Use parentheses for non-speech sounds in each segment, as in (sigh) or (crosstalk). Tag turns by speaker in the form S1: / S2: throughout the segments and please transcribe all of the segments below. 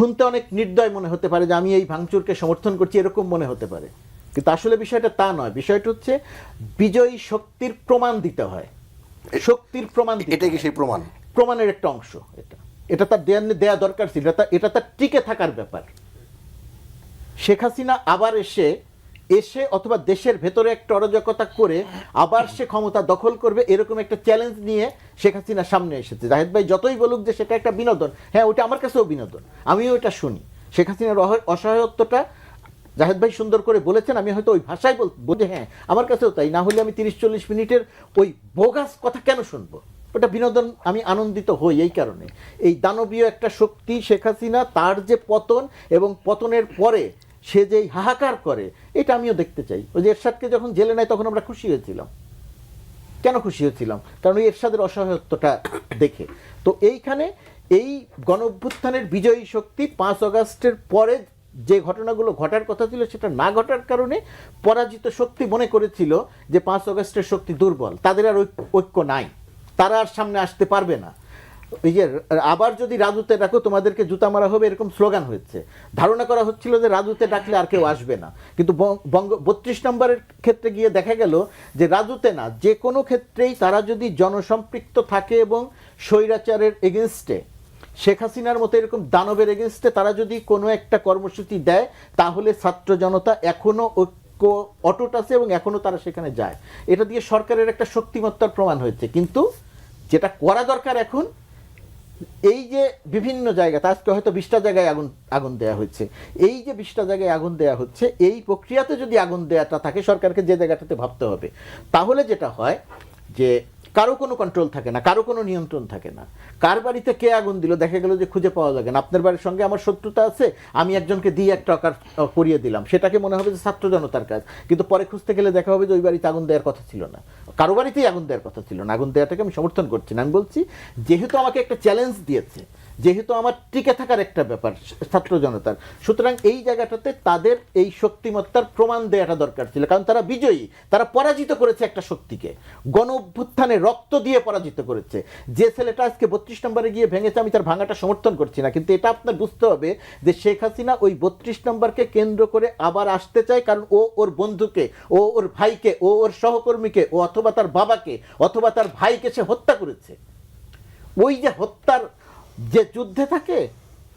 S1: শুনতে অনেক নির্দয় মনে হতে পারে যে আমি এই ভাঙচুরকে সমর্থন করছি এরকম মনে হতে পারে। কিন্তু আসলে বিষয়টা তা নয়। বিষয়টা হচ্ছে বিজয়ী শক্তির প্রমাণ দিতে হয়। শক্তির প্রমাণ
S2: এটা কি সেই প্রমাণ?
S1: প্রমাণের একটা অংশ এটা। এটা তার দেয়া দেয়া দরকার ছিল। এটা তার টিকে থাকার ব্যাপার। শেখ হাসিনা আবার এসে এসে অথবা দেশের ভেতরে একটা অরাজকতা করে আবার সে ক্ষমতা দখল করবে, এরকম একটা চ্যালেঞ্জ নিয়ে শেখ হাসিনা সামনে এসেছে। জাহেদ ভাই যতই বলুক যে সেটা একটা বিনোদন হ্যাঁ ওটা আমার কাছেও বিনোদন, আমিও এটা শুনি। শেখ হাসিনার অসহায়ত্বটা জাহেদ ভাই সুন্দর করে বলেছেন, আমি হয়তো ওই ভাষায় বল, বলি হ্যাঁ আমার কাছেও তাই, না হলে আমি তিরিশ চল্লিশ মিনিটের ওই বোগাস কথা কেন শুনব? ওটা বিনোদন, আমি আনন্দিত হই এই কারণে। এই দানবীয় একটা শক্তি শেখ হাসিনা, তার যে পতন এবং পতনের পরে সে যে হাহাকার করে, এটা আমিও দেখতে চাই। ওই যে এরশাদকে যখন জেলে নেয়, তখন আমরা খুশি হয়েছিলাম। কেন খুশি হয়েছিলাম? কারণ ওই এরশাদের অসহায়ত্বটা (coughs) দেখে। তো এইখানে এই গণ অভ্যুত্থানের বিজয়ী শক্তি পাঁচ অগাস্টের পরে যে ঘটনাগুলো ঘটার কথা ছিল, সেটা না ঘটার কারণে পরাজিত শক্তি মনে করেছিল যে পাঁচ অগাস্টের শক্তি দুর্বল। তাদের আর ঐক- ঐক্য নাই। তারা আর সামনে আসতে পারবে না। এই যে আবার যদি রাজুতে ডাকো, তোমাদেরকে জুতা মারা হবে এরকম স্লোগান হয়েছে। ধারণা করা হচ্ছিল যে রাজুতে ডাকলে আর কেউ আসবে না। কিন্তু বঙ্গ, বত্রিশ নম্বরের ক্ষেত্রে গিয়ে দেখা গেল যে রাজুতে না, যে কোনো ক্ষেত্রেই তারা যদি জনসম্পৃক্ত থাকে এবং স্বৈরাচারের এগেনস্টে, শেখ হাসিনার মতো এরকম দানবের এগেনস্টে তারা যদি কোনো একটা কর্মসূচি দেয়, তাহলে ছাত্র জনতা এখনও ঐক্য অটুট আছে এবং এখনও তারা সেখানে যায়। এটা দিয়ে সরকারের একটা শক্তিমত্তার প্রমাণ হয়েছে। কিন্তু যেটা করা দরকার এখন এই যে বিভিন্ন জায়গাতে, আজকে হয়তো বিশটা জায়গায় আগুন আগুন দেওয়া হচ্ছে এই যে বিশটা জায়গায় আগুন দেওয়া হচ্ছে, এই প্রক্রিয়াতে যদি আগুন দেয়াটা থাকে, সরকারকে যে জায়গাটাতে ভাবতে হবে, তাহলে যেটা হয় যে কারও কোনো কন্ট্রোল থাকে না, কারও কোনো নিয়ন্ত্রণ থাকে না। কার বাড়িতে কে আগুন দিল দেখা গেল যে খুঁজে পাওয়া যাবে না। আপনার বাড়ির সঙ্গে আমার শত্রুতা আছে, আমি একজনকে দিয়ে একটা টাকা করিয়ে দিলাম। সেটাকে মনে হবে যে ছাত্র জনতার কাজ। কিন্তু পরে খুঁজতে গেলে দেখা হবে যে ওই বাড়িতে আগুন দেওয়ার কথা ছিল না। কারও বাড়িতেই আগুন দেওয়ার কথা ছিল না। আগুন দেওয়াটাকে আমি সমর্থন করছি না। আমি বলছি, যেহেতু আমাকে একটা চ্যালেঞ্জ দিয়েছে যেহেতু আমার টিকে থাকার একটা ব্যাপার ছাত্র জনতার। সুতরাং এই জায়গাটাতে তাদের এই শক্তিমত্তার প্রমাণ দেওয়াটা দরকার ছিল, কারণ তারা বিজয়ী, তারা পরাজিত করেছে একটা শক্তিকে। গণ অভ্যুত্থানে রক্ত দিয়ে পরাজিত করেছে। যে ছেলেটা আজকে বত্রিশ নম্বরে গিয়ে ভেঙেছে, আমি তার ভাঙাটা সমর্থন করছি না, কিন্তু এটা আপনার বুঝতে হবে যে শেখ হাসিনা ওই বত্রিশ নম্বরকে কেন্দ্র করে আবার আসতে চায়, কারণ ও ওর বন্ধুকে, ও ওর ভাইকে, ও ওর সহকর্মীকে, ও অথবা তার বাবাকে, অথবা তার ভাইকে সে হত্যা করেছে। ওই যে হত্যার যে যুদ্ধে থাকে,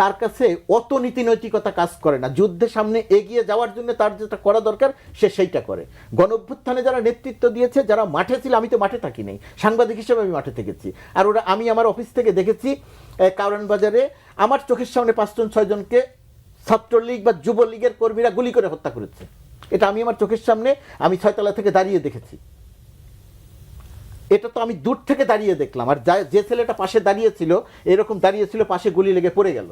S1: তার কাছে অত নীতি নৈতিকতা কাজ করে না। যুদ্ধের সামনে এগিয়ে যাওয়ার জন্য তার যেটা করা দরকার, সে সেইটা করে। গণ অভ্যুত্থানে যারা নেতৃত্ব দিয়েছে, যারা মাঠে ছিল, আমি তো মাঠে থাকি নাই। সাংবাদিক হিসেবে আমি মাঠে থেকেছি। আর ওরা, আমি আমার অফিস থেকে দেখেছি কারণ বাজারে আমার চোখের সামনে পাঁচজন, ছয়জনকে ছাত্রলীগ বা যুবলীগের কর্মীরা গুলি করে হত্যা করেছে। এটা আমি আমার চোখের সামনে, আমি ছয়তলা থেকে দাঁড়িয়ে দেখেছি। এটা তো আমি দূর থেকে দাঁড়িয়ে দেখলাম। আর যে ছেলেটা পাশে দাঁড়িয়েছিল, এরকম দাঁড়িয়েছিল, পাশে গুলি লেগে পড়ে গেল।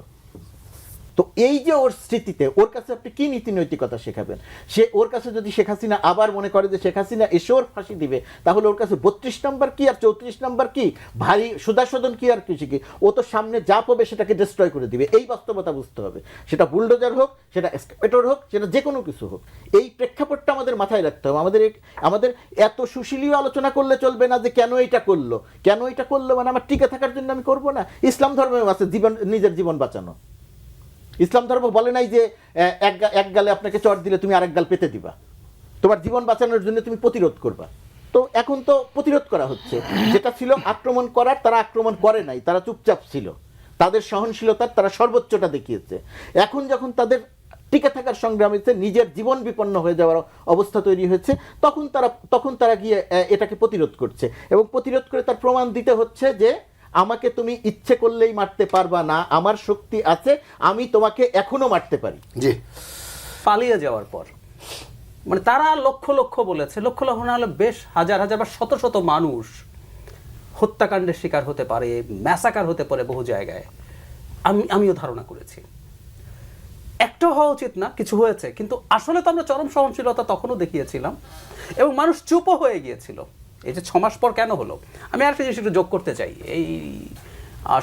S1: তো এই যে ওর স্মৃতিতে, ওর কাছে আপনি কি নীতি নৈতিকতা শেখাবেন? সে ওর কাছে যদি শেখ হাসিনা আবার মনে করে যে শেখ হাসিনা এসে ওর ফাঁসি দিবে, তাহলে ওর কাছে বত্রিশ নম্বর কি আর চৌত্রিশ নম্বর কি? ভারী সুদাসদন কি আর কিছু কি? ও তো সামনে যা পাবে সেটাকে ডিস্ট্রয় করে দিবে। এই বাস্তবতা বুঝতে হবে। সেটা বুলডোজার হোক, সেটা এক্সকাভেটর হোক, সেটা যে কোনো কিছু হোক। এই প্রেক্ষাপটটা আমাদের মাথায় রাখতে হবে। আমাদের আমাদের এত সুশীলীয় আলোচনা করলে চলবে না যে কেন এটা করল। কেন এটা করল মানে আমার টিকে থাকার জন্য আমি করব না? ইসলাম ধর্মেও আছে জীবন, নিজের জীবন বাঁচানো। ইসলাম ধর্ম বলে নাই যে এক গালে আপনাকে চট দিলে তুমি আরেক গাল পেতে দিবা। তোমার জীবন বাঁচানোর জন্য তুমি প্রতিরোধ করবা। তো এখন তো প্রতিরোধ করা হচ্ছে। যেটা ছিল আক্রমণ করার, তারা আক্রমণ করে নাই। তারা চুপচাপ ছিল। তাদের সহনশীলতার তারা সর্বোচ্চটা দেখিয়েছে। এখন যখন তাদের টিকে থাকার সংগ্রামীতে নিজের জীবন বিপন্ন হয়ে যাওয়ার অবস্থা তৈরি হয়েছে, তখন তারা তখন তারা গিয়ে এটাকে প্রতিরোধ করছে। এবং প্রতিরোধ করে তার প্রমাণ দিতে হচ্ছে যে আমাকে তুমি ইচ্ছে করলেই মারতে পারবা না আমার শক্তি আছে আমি তোমাকে এখনও মারতে পারি।
S2: জি।
S3: পালিয়ে যাওয়ার পর মানে তারা লক্ষ লক্ষ বলেছে লক্ষ লক্ষ না হলে বেশ হাজার হাজার বা শত শত মানুষ হত্যাকাণ্ডের শিকার হতে পারে ম্যাসাকার হতে পারে বহু জায়গায়। আমি আমিও ধারণা করেছি। একটা হওয়া উচিত না কিছু হয়েছে কিন্তু আসলে তো আমরা চরম সহনশীলতা তখনও দেখিয়েছিলাম এবং মানুষ চুপও হয়ে গিয়েছিল। এই যে ছমাস পর কেন হলো? আমি আরেকটা জিনিস একটু যোগ করতে চাই। এই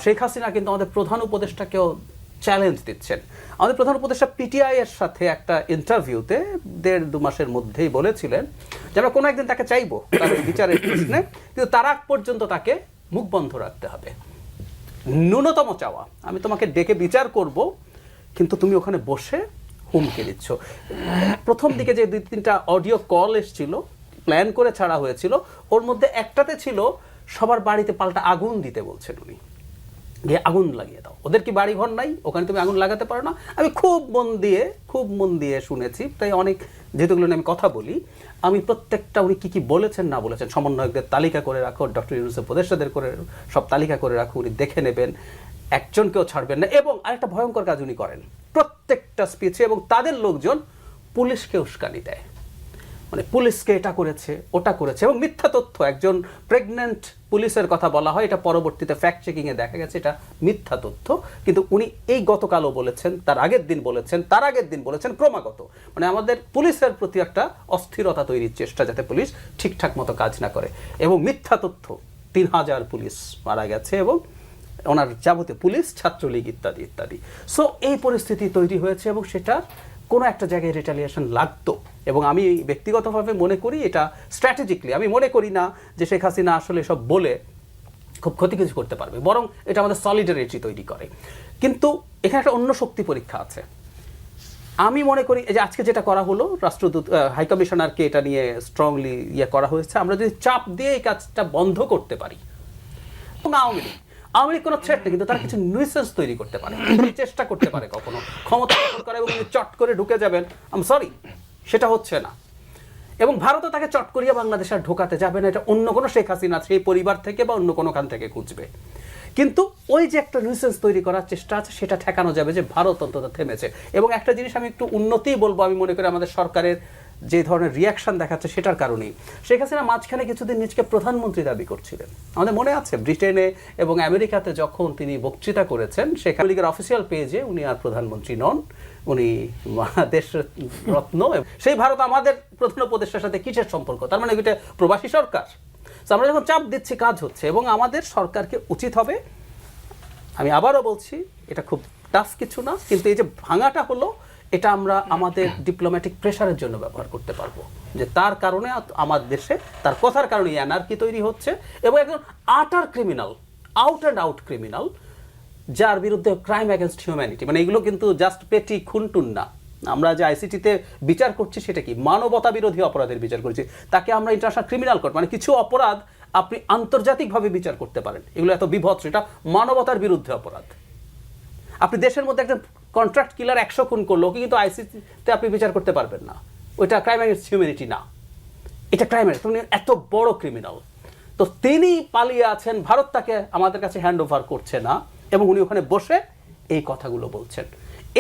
S3: শেখ হাসিনা কিন্তু আমাদের প্রধান উপদেষ্টাকেও চ্যালেঞ্জ দিচ্ছেন। আমাদের প্রধান উপদেষ্টা পিটিআই এর সাথে একটা ইন্টারভিউতে দেড় দু মাসের মধ্যেই বলেছিলেন যে, আমরা কোনো একদিন তাকে চাইব বিচারের প্রশ্নে, কিন্তু তার আগ পর্যন্ত তাকে মুখ বন্ধ রাখতে হবে। ন্যূনতম চাওয়া, আমি তোমাকে ডেকে বিচার করব, কিন্তু তুমি ওখানে বসে হুমকি দিচ্ছ। প্রথম দিকে যে দুই তিনটা অডিও কল এসেছিল প্ল্যান করে ছাড়া হয়েছিল, ওর মধ্যে একটাতে ছিল, সবার বাড়িতে পাল্টা আগুন দিতে বলছেন উনি। গিয়ে আগুন লাগিয়ে দাও। ওদের কি বাড়ি ঘর নাই? ওখানে তুমি আগুন লাগাতে পারো না? আমি খুব মন দিয়ে, খুব মন দিয়ে শুনেছি, তাই অনেক যেহেতুগুলো নিয়ে আমি কথা বলি, আমি প্রত্যেকটা উনি কী কী বলেছেন, না বলেছেন, সমন্বয়কদের তালিকা করে রাখো, ডক্টর ইউনুসের উপদেষ্টাদের করে, সব তালিকা করে রাখো, উনি দেখে নেবেন, একজনকেও ছাড়বেন না, এবং আরেকটা ভয়ঙ্কর কাজ উনি করেন। প্রত্যেকটা স্পিচে এবং তাদের লোকজন পুলিশকে উস্কানি দেয়। মানে পুলিশকে এটা করেছে, ওটা করেছে এবং মিথ্যা তথ্য। একজন প্রেগন্যান্ট পুলিশের কথা বলা হয়, এটা পরবর্তীতে ফ্যাক্ট চেকিংয়ে দেখা গেছে, এটা মিথ্যা তথ্য। কিন্তু উনি এই গতকালও বলেছেন, তার আগের দিন বলেছেন, তার আগের দিন বলেছেন ক্রমাগত। মানে আমাদের পুলিশের প্রতি একটা অস্থিরতা তৈরির চেষ্টা যাতে পুলিশ ঠিকঠাক মতো কাজ না করে। এবং মিথ্যা তথ্য, তিন হাজার পুলিশ মারা গেছে এবং ওনার যাবতীয় পুলিশ, ছাত্রলীগ ইত্যাদি ইত্যাদি। সো এই পরিস্থিতি তৈরি হয়েছে এবং সেটা কোনো একটা জায়গায় রিটালিয়েশন লাগতো। এবং আমি ব্যক্তিগতভাবে মনে করি এটা স্ট্র্যাটেজিকলি আমি মনে করি না যে শেখ হাসিনা আসলে সব বলে খুব ক্ষতি কিছু করতে পারবে, বরং এটা আমাদের সলিডারিটি তৈরি করে। কিন্তু এখানে একটা অন্য শক্তি পরীক্ষা আছে। আমি মনে করি যে আজকে যেটা করা হলো, রাষ্ট্রদূত হাই কমিশনারকে এটা নিয়ে স্ট্রংলি ইয়ে করা হয়েছে, আমরা যদি চাপ দিয়ে এই কাজটা বন্ধ করতে পারি, এবং আওয়ামী লীগ আওয়ামী লীগ কোনো থ্রেট নেই, কিন্তু তারা কিছু নিউসেন্স তৈরি করতে পারে চেষ্টা করতে পারে কখনো, ক্ষমতা করে এবং চট করে ঢুকে যাবেন আম সরি সেটা হচ্ছে না। এবং ভারতও তাকে চট করিয়া বাংলাদেশে আর ঢোকাতে যাবে না, এটা অন্য কোনো শেখ হাসিনা, সেই পরিবার থেকে বা অন্য কোনো খান থেকে খুঁজবে। কিন্তু ওই যে একটা নিউসেন্স তৈরি করার চেষ্টা আছে, সেটা ঠেকানো যাবে যে ভারত অন্তত থেমেছে। এবং একটা জিনিস আমি একটু উন্নতিই বলব, আমি মনে করি আমাদের সরকারের যে ধরনের রিয়াকশন দেখাচ্ছে সেটার কারণেই। শেখ হাসিনা মাঝখানে কিছুদিন নিজকে প্রধানমন্ত্রী দাবি করছিলেন। আমাদের মনে আছে, ব্রিটেনে এবং আমেরিকাতে যখন তিনি বক্তৃতা করেছেন, শেখ লীগের অফিসিয়াল পেজে উনি আর প্রধানমন্ত্রী নন, উনি দেশ রত্ন সেই ভারত আমাদের প্রধান উপদেষ্টার সাথে কিসের সম্পর্ক? তার মানে এটা প্রবাসী সরকার। আমরা যখন চাপ দিচ্ছি, কাজ হচ্ছে এবং আমাদের সরকারকে উচিত হবে, আমি আবারও বলছি, এটা খুব টাফ কিছু না, কিন্তু এই যে ভাঙাটা হলো এটা আমরা আমাদের ডিপ্লোম্যাটিক প্রেশারের জন্য ব্যবহার করতে পারব। যে তার কারণে আমার দেশে তার কথার কারণে অ্যানার্কি তৈরি হচ্ছে এবং একজন utter criminal out and out criminal যার বিরুদ্ধে ক্রাইম অ্যাগেনস্ট হিউম্যানিটি মানে এগুলো কিন্তু জাস্ট পেটি খুনটুন না। আমরা যে আইসিটিতে বিচার করছি সেটা কি? মানবতা বিরোধী অপরাধের বিচার করছি। তাকে আমরা ইন্টারন্যাশনাল ক্রিমিনাল কোর্ট মানে কিছু অপরাধ আপনি আন্তর্জাতিকভাবে বিচার করতে পারেন। এগুলো এত বিভৎস, এটা মানবতার বিরুদ্ধে অপরাধ। আপনি দেশের মধ্যে একটা কন্ট্রাক্ট কিলার একশো খুন করল কিন্তু আইসিসিতে আপনি বিচার করতে পারবেন না। ওইটা ক্রাইম অ্যাগেন্স্ট হিউম্যানিটি না। এটা ক্রাইম তুমি এত বড় ক্রিমিনাল তো তিনি পালিয়ে আছেন, ভারত তাকে আমাদের কাছে হ্যান্ড ওভার করছে না, এবং উনি ওখানে বসে এই কথাগুলো বলছেন।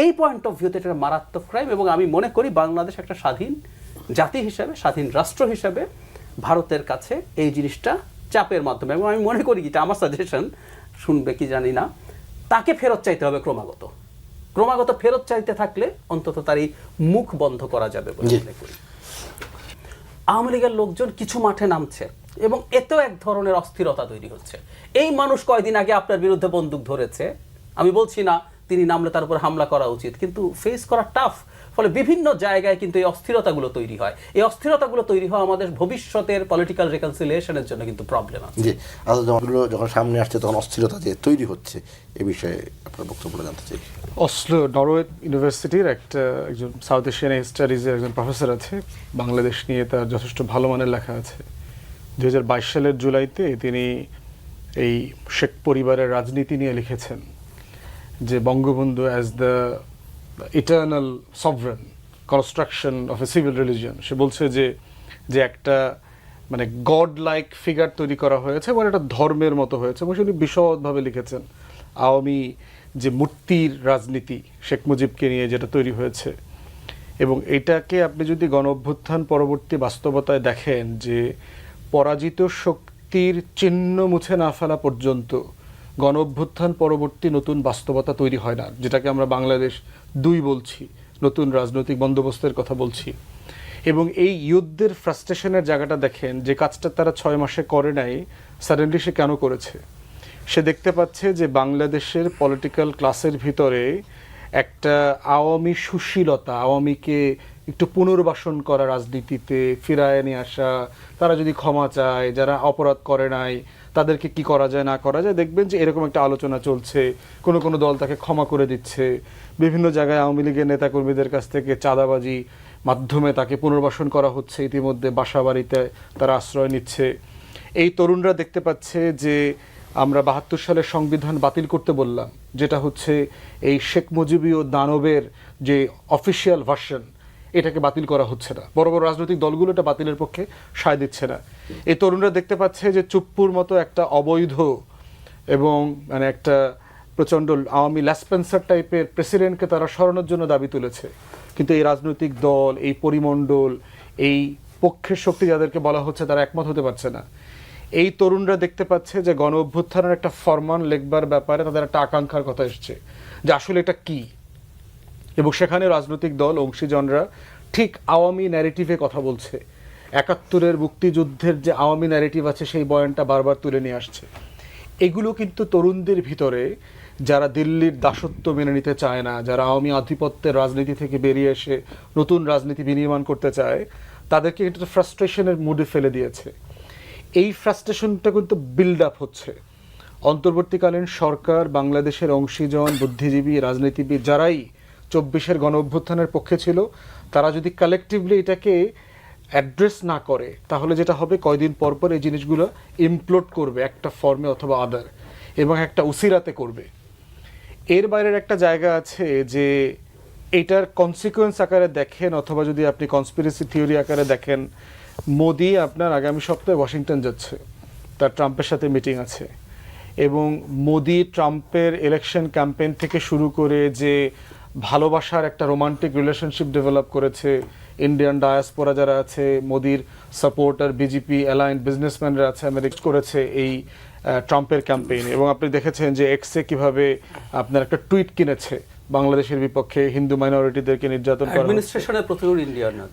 S3: এই পয়েন্ট অফ ভিউতে এটা মারাত্মক ক্রাইম এবং আমি মনে করি বাংলাদেশ একটা স্বাধীন জাতি হিসাবে, স্বাধীন রাষ্ট্র হিসাবে ভারতের কাছে এই জিনিসটা চাপের মাধ্যমে, এবং আমি মনে করি এটা আমার সাজেশন শুনবে কি জানি না, তাকে ফেরত চাইতে হবে ক্রমাগত। ক্রমাগত ফেরত চাইতে থাকলে অন্তত তার এই মুখ বন্ধ করা যাবে বলে মনে করি। আওয়ামী লীগের লোকজন কিছু মাঠে নামছে এবং এতেও এক ধরনের অস্থিরতা তৈরি হচ্ছে। এই মানুষ কয়দিন আগে আপনার বিরুদ্ধে বন্দুক ধরেছে? আমি বলছি না তিনি নামলে তার উপর হামলা করা উচিত কিন্তু ফেস করা টাফ ফলে বিভিন্ন জায়গায় কিন্তু এই অস্থিরতাগুলো তৈরি হয়। এই অস্থিরতাগুলো তৈরি হয় আমাদের ভবিষ্যতের পলিটিক্যাল রেকনসিলিয়েশনের জন্য কিন্তু প্রবলেম আছে।
S2: জি যখন সামনে আসছে তখন অস্থিরতা যে তৈরি হচ্ছে এ বিষয়ে আপনার বক্তব্য জানতে চাই।
S4: অসলো নরওয়ে ইউনিভার্সিটির একটা একজন সাউথ এশিয়ান স্টাডিজের একজন প্রফেসর আছে। বাংলাদেশ নিয়ে তার যথেষ্ট ভালো মানের লেখা আছে। দুই হাজার বাইশ সালের জুলাইতে তিনি এই শেখ পরিবারের রাজনীতি নিয়ে লিখেছেন যে Bangabandhu as the eternal sovereign construction of a civil religion সে বলছে যে যে একটা মানে গড লাইক ফিগার তৈরি করা হয়েছে এবং এটা ধর্মের মতো হয়েছে। এবং সেটি বিশদভাবে লিখেছেন। আওয়ামী যে মূর্তির রাজনীতি, শেখ মুজিবকে নিয়ে যেটা তৈরি হয়েছে। এবং এটাকে আপনি যদি গণ অভ্যুত্থান পরবর্তী বাস্তবতায় দেখেন যে, পরাজিত শক্তির চিহ্ন মুছে না ফেলা পর্যন্ত গণ অভ্যুত্থান পরবর্তী নতুন বাস্তবতা তৈরি হয় না, যেটাকে আমরা বাংলাদেশ দুই বলছি, নতুন রাজনৈতিক বন্দোবস্তের কথা বলছি। এবং এই যুদ্ধের ফ্রাস্ট্রেশনের জায়গাটা দেখেন, যে কাজটা তারা ছয় মাসে করে নাই সাডেনলি সে কেন করেছে? সে দেখতে পাচ্ছে যে বাংলাদেশের পলিটিক্যাল ক্লাসের ভিতরে একটা আওয়ামী সুশীলতা, আওয়ামীকে একটু পুনর্বাসন করা রাজনীতিতে, ফিরায় নিয়ে আসা, তারা যদি ক্ষমা চায়, যারা অপরাধ করে নাই, তাদেরকে কি করা যায়, না করা যায়, দেখবেন যে এরকম একটা আলোচনা চলছে। কোনো কোনো দল তাকে ক্ষমা করে দিচ্ছে। বিভিন্ন জায়গায় আওয়ামী লীগের নেতাকর্মীদের কাছ থেকে চাঁদাবাজি মাধ্যমে তাকে পুনর্বাসন করা হচ্ছে। ইতিমধ্যে বাসা বাড়িতে তারা আশ্রয় নিচ্ছে। এই তরুণরা দেখতে পাচ্ছে যে আমরা বাহাত্তর সালের সংবিধান বাতিল করতে বললাম, যেটা হচ্ছে এই শেখ মুজিবীয় দানবের যে অফিসিয়াল ভার্সন এটাকে বাতিল করা হচ্ছে না। বড় বড় রাজনৈতিক দলগুলো এটা বাতিলের পক্ষে সায় দিচ্ছে না। এই তরুণরা দেখতে পাচ্ছে যে চুপ্পুর মতো একটা অবৈধ এবং মানে একটা প্রচণ্ড আওয়ামী ল্যাসপেন্সার টাইপের প্রেসিডেন্টকে তারা সরানোর জন্য দাবি তুলেছে। কিন্তু এই রাজনৈতিক দল, এই পরিমণ্ডল, এই পক্ষের শক্তি যাদেরকে বলা হচ্ছে তারা একমত হতে পারছে না। এই তরুণরা দেখতে পাচ্ছে যে গণ অভ্যুত্থানের একটা ফরমান লেখবার ব্যাপারে তাদের একটা আকাঙ্ক্ষার কথা এসছে। যে আসলে এটা কি? এবং সেখানে রাজনৈতিক দল, অংশীজনরা ঠিক আওয়ামী ন্যারেটিভে কথা বলছে। একাত্তরের মুক্তিযুদ্ধের যে আওয়ামী ন্যারেটিভ আছে, সেই বয়ানটা বারবার তুলে নিয়ে আসছে। এগুলো কিন্তু তরুণদের ভিতরে যারা দিল্লির দাসত্ব মেনে নিতে চায় না, যারা আওয়ামী আধিপত্যের রাজনীতি থেকে বেরিয়ে এসে নতুন রাজনীতি বিনির্মাণ করতে চায়, তাদেরকে কিন্তু ফ্রাস্ট্রেশনের মুডে ফেলে দিয়েছে। এই ফ্রাস্ট্রেশনটা কিন্তু বিল্ড আপ হচ্ছে। অন্তর্বর্তীকালীন সরকার, বাংলাদেশের অংশীজন, বুদ্ধিজীবী, রাজনীতিবিদ, যারাই চব্বিশের গণ অভ্যুত্থানের পক্ষে ছিল, তারা যদি কালেকটিভলি এটাকে অ্যাড্রেস না করে, তাহলে যেটা হবে, কয়দিন পর পর এই জিনিসগুলো ইমপ্লোড করবে একটা ফর্মে অথবা আদার এবং একটা উসিরাতে করবে। এর বাইরের একটা জায়গা আছে যে এটার কনসিকুয়েন্স আকারে দেখেন, অথবা যদি আপনি কনস্পিরেসি থিওরি আকারে দেখেন, মোদি আপনার আগামী সপ্তাহে ওয়াশিংটন যাচ্ছে, তার ট্রাম্পের সাথে মিটিং আছে, এবং মোদি ট্রাম্পের ইলেকশন ক্যাম্পেইন থেকে শুরু করে যে ভালোবাসার একটা রোমান্টিক রিলেশনশিপ ডেভেলপ করেছে ইন্ডিয়ান ডায়াসপোরা যারা আছে, মোদির সাপোর্টার বিজেপি অ্যালায়েন্স বিজনেসম্যানরা আছে আমেরিকা করেছে এই ট্রাম্পের ক্যাম্পেইন এবং আপনি দেখেছেন যে এক্সে কীভাবে আপনার একটা টুইট কিনেছে বাংলাদেশের বিপক্ষে হিন্দু মাইনরিটিদেরকে নির্যাতন করা
S3: অ্যাডমিনিস্ট্রেশনের প্রতিরোধ ইন্ডিয়ার ইন্ডিয়ান